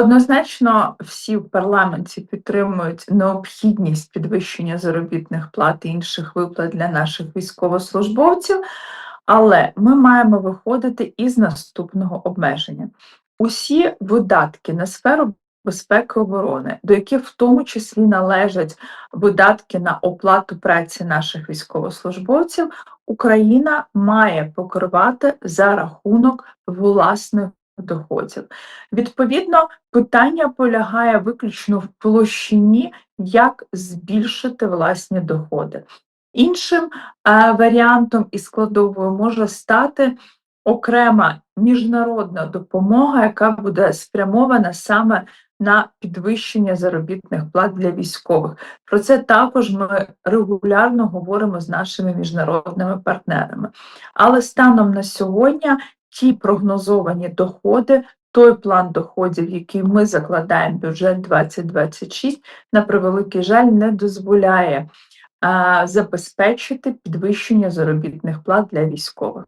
Однозначно, всі в парламенті підтримують необхідність підвищення заробітних плат і інших виплат для наших військовослужбовців, але ми маємо виходити із наступного обмеження. Усі видатки на сферу безпеки оборони, до яких в тому числі належать видатки на оплату праці наших військовослужбовців, Україна має покривати за рахунок власних доходів. Відповідно, питання полягає виключно в площині, як збільшити власні доходи. Іншим е, варіантом і складовою може стати окрема міжнародна допомога, яка буде спрямована саме на підвищення заробітних плат для військових. Про це також ми регулярно говоримо з нашими міжнародними партнерами. Але станом на сьогодні ті прогнозовані доходи, той план доходів, який ми закладаємо в бюджет 2026, на превеликий жаль, не дозволяє а, забезпечити підвищення заробітних плат для військових.